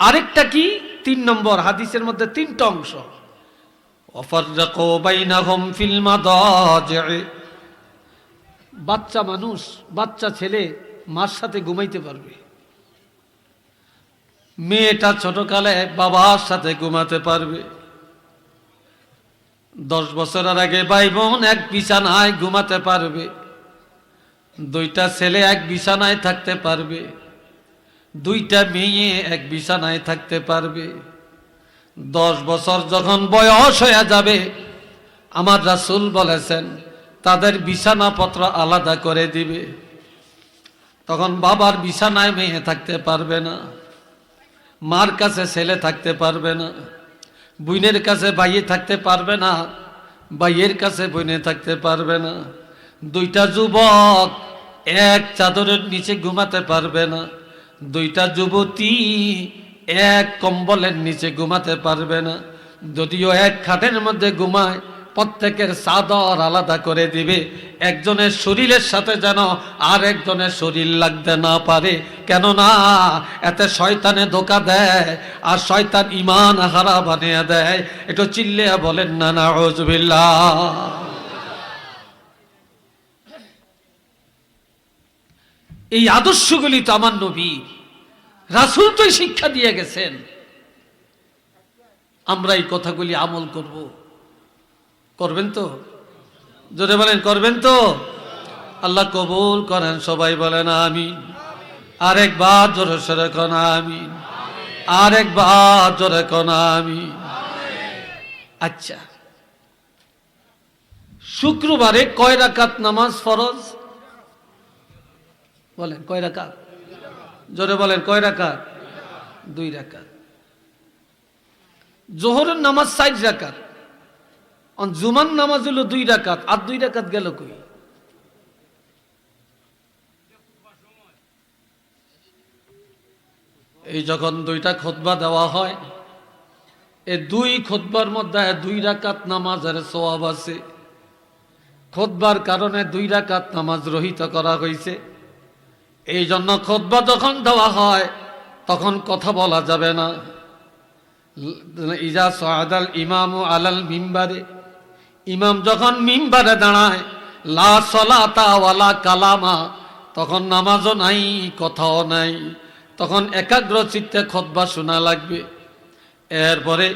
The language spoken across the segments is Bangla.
আরেকটা কি? তিন নম্বর হাদিসের মধ্যে তিনটা অংশ। বাচ্চা মানুষ, বাচ্চা ছেলে মার সাথে ঘুমাইতে পারবে। মেয়েটা ছোটকালে বাবার সাথে ঘুমাতে পারবে। দশ বছরের আগে ভাই বোন এক বিছানায় ঘুমাতে পারবে। দুইটা ছেলে এক বিছানায় থাকতে পারবে। দুইটা মেয়ে এক বিছানায় থাকতে পারবে। দশ বছর যখন বয়স হয়ে যাবে, আমার রাসূল বলেছেন, তাদের বিছানাপত্র আলাদা করে দিবে। তখন বাবার বিছানায় মেয়ে থাকতে পারবে না, মার কাছে ছেলে থাকতে পারবে না বুইনের কাছে ভাইয়ে থাকতে পারবে না, ভাইয়ের কাছে বইনে থাকতে পারবে না। দুইটা যুবক এক চাদরের নিচে ঘুমাতে পারবে না। দুইটা যুবতী এক কম্বলের নিচে ঘুমাতে পারবে না। যদিও এক খাটের মধ্যে ঘুমায়, প্রত্যেকের চাদর আলাদা করে দিবে। একজনের শরীরের সাথে যেন আর একজনের শরীর লাগতে না পারে। কেননা এতে শয়তানে ধোকা দেয় আর শয়তান ইমান হারা বানিয়ে দেয়। একটু চিল্লে বলেন না না এই আদর্শগুলি তো আমার নবী। রাসুল তো শিক্ষা দিয়ে গেছেন। আমরা এই কথাগুলি আমল করব। করবেন তো? জোরে বলেন, করবেন তো? আল্লাহ কবুল করেন, সবাই বলেন আমি আরেকবার জোরে সরে কন আমি আরেকবার জোরে কন আমি আচ্ছা। শুক্রবারে কয় রাকাত নামাজ ফরজ? বলেন, কয় রাকাত? জোরে বলেন, কয় রাকাত? দুই রাকাত। জোহরের নামাজ সাইড রাকাত। জুমান নামাজ হলো দুই রাকাত। আর দুই রাকাত গেল কই? এই যখন দুইটা খোদবা দেওয়া হয় এই দুই খোদবার মধ্যে দুই রাকাত নামাজের সোয়াব আছে। খোদবার কারণে দুই রাকাত নামাজ রহিত করা হয়েছে এই জন্য খোদবা যখন দেওয়া হয়, তখন কথা বলা যাবে না। ইজা সহাদাল ইমাম আলাল মিম্বারে। ইমাম যখন মিম্বারে দাঁড়ায়, লা সলাতা ওয়ালা কালামা, তখন নামাজও নাই, কথাও নাই। তখন একাগ্র চিত্তে খতবা শোনা লাগবে। এরপরে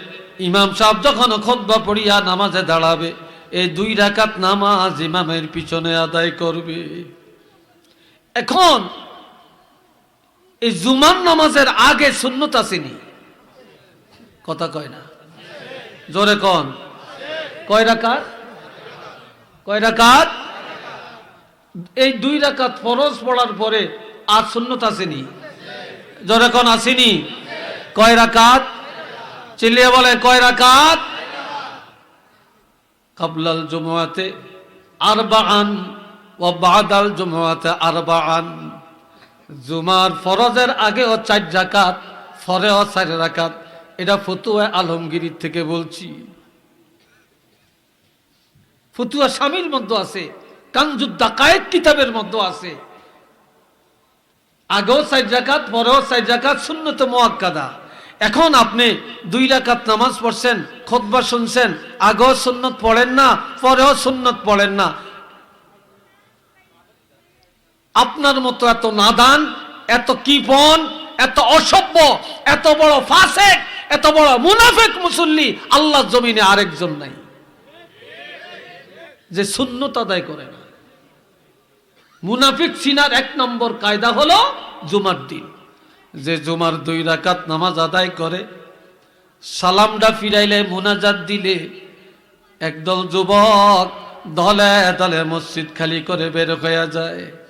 ইমাম সাহেব যখন খতবা পড়িয়া নামাজে দাঁড়াবে, এই দুই রাকাত নামাজ ইমামের পিছনে আদায় করবে। এখন এই জুমান নামাজের আগে শূন্যত আসেনি। কথা কয় না? জোরে কন। কয় রাকাত? কয় রাকাত? এই দুই রাকাত ফরজ পড়ার পরে আর শূন্যত আসেনি। জোরে কন, আসেনি? কয় রাকাত? চিল্লিয়ে বলে কয় রাকাত? কাবলাল জুমুয়াতে আরবাআন ও বাদাল জুমুয়াতে আরবাআন। জুমার ফরজের আগে ও চার রাকাত ফরে ও চার রাকাত। এটা ফতুয়া আলমগিরির থেকে বলছি। ফতুয়া স্বামীর মধ্যে আছে কাঞ্জুদ্দা কায়েক কিতাবের মধ্যে আছে। আগেও সাইড জাকাত, পরেও সাইড জাকাত শূন্যত মোয়াক্কাদা এখন আপনি দুই রাকাত নামাজ পড়ছেন, খোদবা শুনছেন, আগেও সুন্নত পড়েন না, পরেও সুন্নত পড়েন না। আপনার মতো এত নাদান, এত কিপন, এত অসভ্য, এত বড় ফাসেক, এত বড় মুনাফেক মুসল্লি আল্লাহ জমিনে আরেকজন নাই। যে শূন্যত আদায় করে না। মুনাফিক সিনার এক নম্বর কায়দা হলো জুমার দিন। যে জুমার দুই রাকাত নামাজ আদায় করে, সালামটা ফিরাইলে মোনাজাত দিলে একদল যুবক দলে দলে মসজিদ খালি করে বের হয়ে যায়।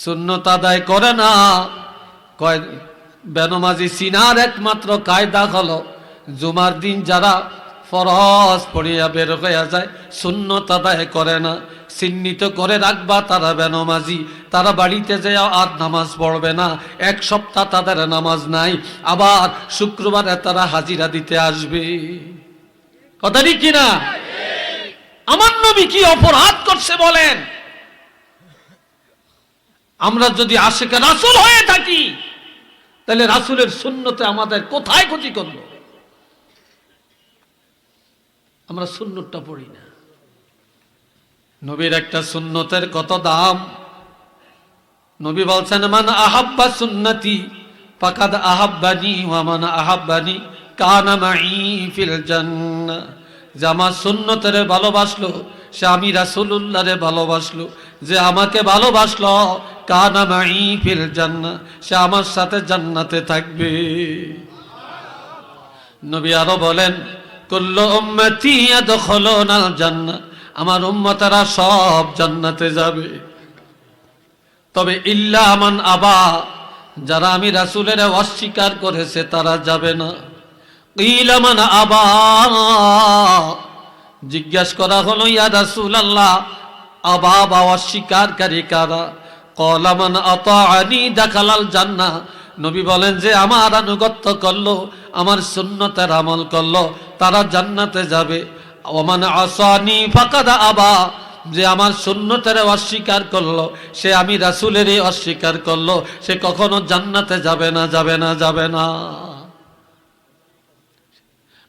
শূন্যত আদায় করে না। কয়, বেনমাজি সিনার একমাত্র কায়দা হলো, জুমার দিন যারা ফরস পড়িয়া বের হইয়া যায় শূন্য আদায় করে না। চিহ্নিত করে রাখবা তারা বেনমাজি, তারা বাড়িতে যায় আর নামাজ পড়বে না। এক সপ্তাহ তাদের নামাজ নাই, আবার শুক্রবারে তারা হাজিরা দিতে আসবে। কথা ঠিক কিনা? আমার নবী কি অপরাধ করছে বলেন? আমরা যদি আশেকে রাসুল হয়ে থাকি, তাহলে রাসুলের শূন্যতে আমাদের কোথায় ক্ষতি করল? আমরা শূন্যটা পড়ি না। নবীর একটা সুন্নতের কত দাম? নবী বলছেন, মান আহাব্বা সুন্নতি, ফাকাদ আহাব্বানি মান আহাব্বানি কানা যে আমার সুন্নতের ভালোবাসলো, সে আমি রাসূলুল্লাহরে ভালোবাসলো। যে আমাকে ভালোবাসলো কানা মাই ফিল জান্নাহ সে আমার সাথে জান্নাতে থাকবে। নবী আরও বলেন, কুল্লু উম্মতি ইয়াদখুলুনাল জান্নাহ আমার উম্মতেরা সব জান্নাতে যাবে। তবে ইল্লা আমান আবা, যারা আমি রাসূলের অস্বীকার করেছে, তারা যাবে না। ইলামান আবা, জিজ্ঞাস করা হলো, ইয়া রাসূলুল্লাহ, আবা বা অস্বীকারী কারা? কলামান আতাআনি দাখালাল জান্নাহ। নবী বলেন যে, আমার আনুগত্য করল, আমার সুন্নতের আমল করল, তারা জান্নাতে যাবে। ওমান আসানি ফাকাদা আবা। যে আমার সুন্নতের অস্বীকার করল, সে আমি রাসুলেরই অস্বীকার করল, সে কখনো জান্নাতে যাবে না যাবে না যাবে না।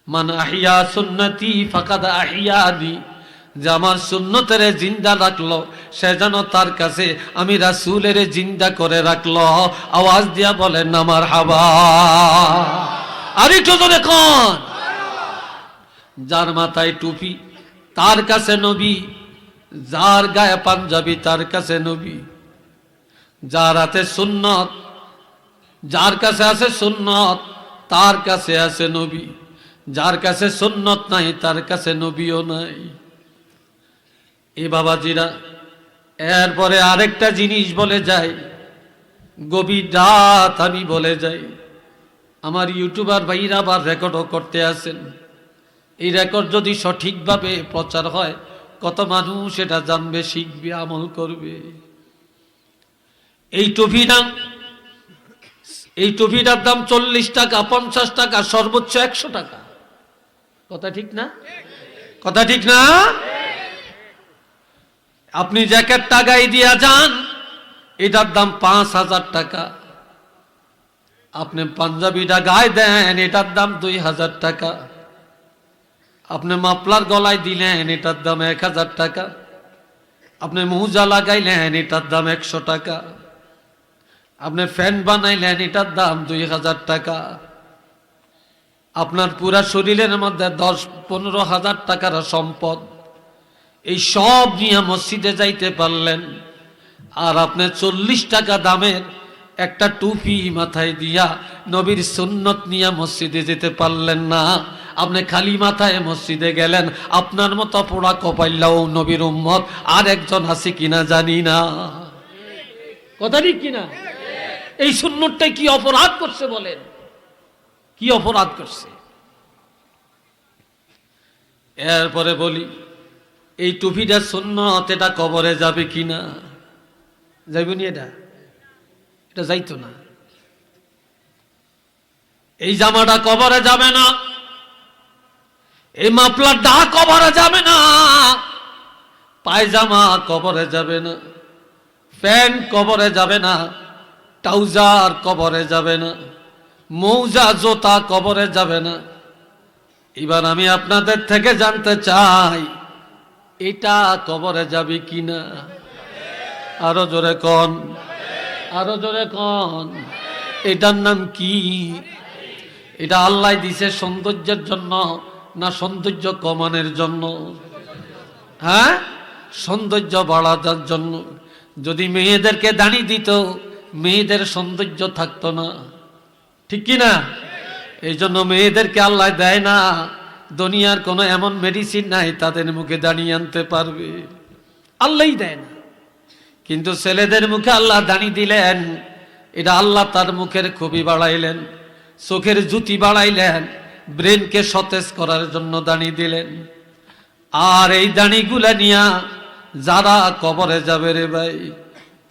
মান আহিয়া সুন্নতি ফাকাদ আহিয়ানি। যে আমার সুন্নতের জিন্দা রাখল, সে যেন তার কাছে আমি রাসুলের জিন্দা করে রাখল। আওয়াজ দিয়া বলেন, আমার হাবা। আরেকটু জোরে কন। যার মাথায় টুপি, তার কাছে নবী। যার গায়ে পাঞ্জাবি, তার কাছে নবী। যার হাতে সুন্নত, যার কাছে আছে সুন্নত, তার কাছে আছে নবী। যার কাছে সুন্নত নাই, তার কাছে নবীও নাই। এ বাবাজিরা, এরপরে আরেকটা জিনিস বলে যাই, গভীর রাত আমি বলে যাই, আমার ইউটিউবার ভাইরা আবার রেকর্ডও করতে আসেন। এই রেকর্ড যদি সঠিকভাবে প্রচার হয়, কত মানুষ এটা জানবে, শিখবে, আমল করবে। এই টুপিটা এই টুপিটার দাম চল্লিশ টাকা, পঞ্চাশ টাকা, সর্বোচ্চ একশো টাকা। কথা ঠিক না? কথা ঠিক না? আপনি জ্যাকেট গায়ে দিয়া যান, এটার দাম পাঁচ হাজার টাকা। আপনি পাঞ্জাবিটা গায়ে দেন, এটার দাম দুই হাজার টাকা। আপনি মাপলার গলায় দিলেন, এটার দাম এক হাজার টাকা। আপনি মুজা লাগাইলেন, এটার দাম একশো টাকা। আপনি ফ্যান বানাইলেন, এটার দাম দুই হাজার টাকা। আপনার পুরা শরীরের মধ্যে দশ পনেরো হাজার টাকার সম্পদ। এই সব নিয়ে মসজিদে যাইতে পারলেন। আর আপনি চল্লিশ টাকা দামের একটা টুপি মাথায় দিয়া নবীর সুন্নত নিয়ে মসজিদে যেতে পারলেন না। আপনি খালি মাথায় মসজিদে গেলেন, আপনার মতো পোড়া কপাইল্লাও নবীর উম্মত আর একজন আছে কিনা জানি না। কথা ঠিক কিনা? এই সুন্নতটাই কি অপরাধ করছে বলেন? কি অপরাধ করছে? এরপরে বলি এই টুপিটা সুন্নত, এটা কবরে যাবে কিনা? যাইবনি এটা? এটা যাইতো না। এই জামাটা কবরে যাবে না। এই মাফলার ডা কবরে যাবে না। পায়জামা কবরে যাবে না। প্যান্ট কবরে যাবে না। ট্রাউজার কবরে যাবে না। মৌজা, জোতা কবরে যাবে না। এবার আমি আপনাদের থেকে জানতে চাই এটা কবরে যাবে কিনা? আরও জোরে কন। আরও জোরে কন। এটার নাম কি? এটা আল্লাহ দিছে সৌন্দর্যের জন্য না সৌন্দর্য কমানোর জন্য? হ্যাঁ? সৌন্দর্য বাড়ানোর জন্য। যদি মেয়েদেরকে দাঁড়িয়ে দিত, মেয়েদের সৌন্দর্য থাকতো না। ঠিক কি না এই জন্য মেয়েদেরকে আল্লাহ দেয় না। দুনিয়ার কোনো এমন মেডিসিন নাই তাদের মুখে দাঁড়িয়ে আনতে পারবে। আল্লাহই দেয় না। কিন্তু ছেলেদের মুখে আল্লাহ দাঁড়িয়ে দিলেন, এটা আল্লাহ তার মুখের খুবই বাড়াইলেন, চোখের জুতি বাড়াইলেন ব্রেনকে সতেজ করার জন্য দাঁড়িয়ে দিলেন। আর এই দাঁড়িগুলা নিয়া যারা কবরে যাবে রে ভাই,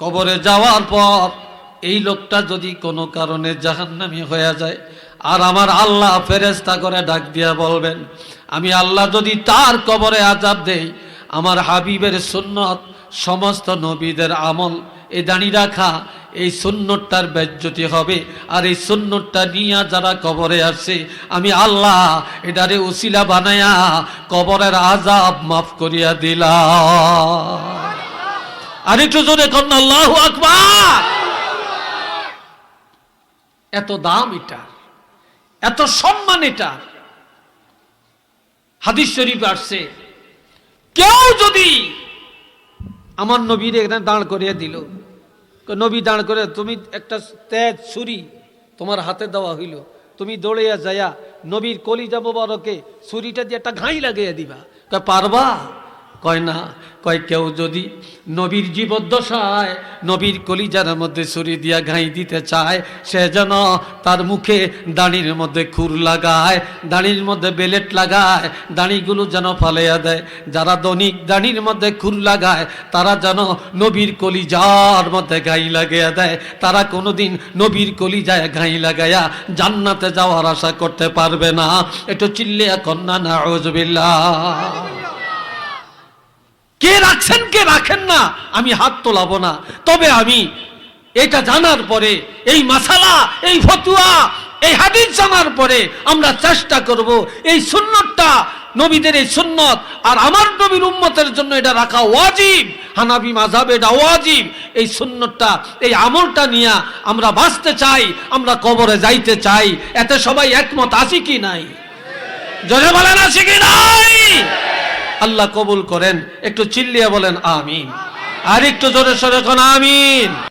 কবরে যাওয়ার পর এই লোকটা যদি কোনো কারণে জাহান্নামি হয়ে যায় আর আমার আল্লাহ ফেরেস্তা করে ডাক দিয়া বলবেন, আমি আল্লাহ যদি তার কবরে আজাব দেই, আমার হাবিবের সুন্নত, সমস্ত নবীদের আমল এই দাড়ি রাখা, এই সুন্নতটার বেজ্জতি হবে। আর এই সুন্নতটা নিয়ে যারা কবরে আসে, আমি আল্লাহ এটারে উসিলা বানায়া কবরের আজাব মাফ করিয়া দিলা আর একটু জোরে কন্যা আল্লাহ আকবার! এত দাম এটা। এত সম্মান এটা। হাদিস শরীফ আসছে। কেউ যদি আমার নবীর এখানে দাঁড় করিয়ে দিল নবী দাঁড় করে তুমি একটা তেজ ছুরি তোমার হাতে দেওয়া হইল, তুমি দৌড়িয়া যায়া নবীর কলিজা মোবারকে ছুরিটা দিয়ে একটা ঘাই লাগিয়ে দিবা। পারবা? কয় না, কয় কেউ যদি নবীর জীবদ্দশায় নবীর কলিজার মধ্যে ছুরি দিয়া ঘাই দিতে চায়, সে যেন তার মুখে দাঁড়ির মধ্যে খুর লাগায়, দাঁড়ির মধ্যে বেলেট লাগায়, দাঁড়িগুলো যেন ফালাইয়া দেয়। যারা দনিক দাঁড়ির মধ্যে খুর লাগায়, তারা যেন নবীর কলিজার মধ্যে ঘাই লাগাইয়া দেয়। তারা কোনোদিন নবীর কলিজায় ঘাই লাগাইয়া জান্নাতে যাওয়ার আশা করতে পারবে না। একটু চিল্লিয়া কন্যা না কে রাখছেন, কে রাখেন না, আমি হাত তোলাবো না। তবে আমি এটা জানার পরে, এই মাসালা, এই ফতুয়া, এই হাদিস জানার পরে আমরা চেষ্টা করব এই সুন্নতটা, নবীদের এই সুন্নত, আর আমার নবীর উম্মতের জন্য এটা রাখা ওয়াজিব হানাবি মাঝাব এটা ওয়াজিব। এই সুন্নতটা, এই আমলটা নিয়ে আমরা বাঁচতে চাই, আমরা কবরে যাইতে চাই। এতে সবাই একমত, আছি কি নাই? জোরে বলেন, আছে কি নাই? আল্লাহ কবুল করেন একটু চিল্লিয়া বলেন আমিন। আর একটু জোরে সরে এখন আমিন।